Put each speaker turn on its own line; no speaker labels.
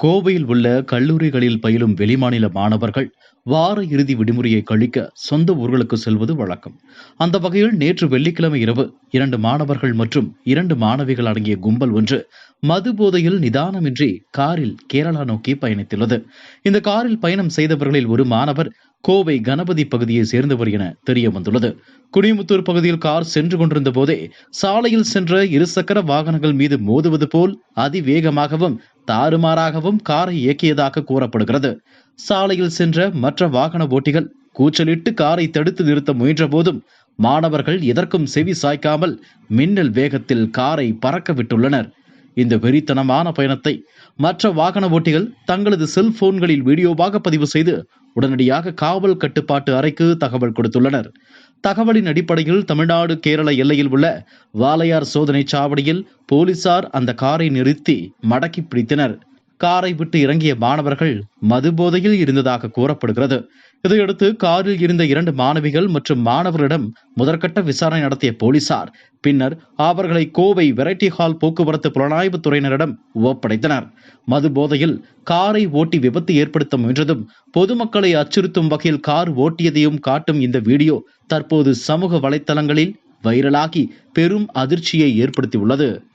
கோவையில் உள்ள கல்லூரிகளில் பயிலும் வெளிமாநில மாணவர்கள் வார இறுதி விடுமுறையை கழிக்க சொந்த ஊர்களுக்கு செல்வது வழக்கம். அந்த வகையில் நேற்று வெள்ளிக்கிழமை இரவு இரண்டு மாணவர்கள் மற்றும் இரண்டு மாணவிகள் அடங்கிய கும்பல் ஒன்று மது போதையில் நிதானமின்றி காரில் கேரளா நோக்கி பயணித்துள்ளது. இந்த காரில் பயணம் செய்தவர்களில் ஒரு மாணவர் கோவை கணபதி பகுதியை சேர்ந்தவர் என தெரிய வந்துள்ளது குடிமுத்தூர் பகுதியில் கார் சென்று கொண்டிருந்த போதே சாலையில் சென்ற இருசக்கர வாகனங்கள் மீது மோதுவது போல் அதிவேகமாகவும் தாறுமாறாகவும் காரை இயக்கியதாக கூறப்படுகிறது. சாலையில் சென்ற மற்ற வாகன ஓட்டிகள் கூச்சலிட்டு காரை தடுத்து நிறுத்த முயன்ற போதும் மாணவர்கள் எதற்கும் செவி சாய்க்காமல் மின்னல் வேகத்தில் காரை பறக்க விட்டுள்ளனர். இந்த வெறித்தனமான பயணத்தை மற்ற வாகன ஓட்டிகள் தங்களது செல்போன்களில் வீடியோவாக பதிவு செய்து உடனடியாக காவல் கட்டுப்பாட்டு அறைக்கு தகவல் கொடுத்துள்ளனர். தகவலின் அடிப்படையில் தமிழ்நாடு கேரள எல்லையில் உள்ள வாலையார் சோதனை சாவடியில் போலீசார் அந்த காரை நிறுத்தி மடக்கி பிடித்தனர். காரை விட்டு இறங்கிய மாணவர்கள் மது போதையில் இருந்ததாக கூறப்படுகிறது. இதையடுத்து காரில் இருந்த இரண்டு மாணவிகள் மற்றும் மாணவர்களிடம் முதற்கட்ட விசாரணை நடத்திய போலீசார் பின்னர் அவர்களை கோவை வெரைட்டி ஹால் போக்குவரத்து புலனாய்வு துறையினரிடம் ஒப்படைத்தனர். மது போதையில் காரை ஓட்டி விபத்து ஏற்படுத்த முயன்றதும் பொதுமக்களை அச்சுறுத்தும் வகையில் கார் ஓட்டியதையும் காட்டும் இந்த வீடியோ தற்போது சமூக வலைத்தளங்களில் வைரலாகி பெரும் அதிர்ச்சியை ஏற்படுத்தியுள்ளது.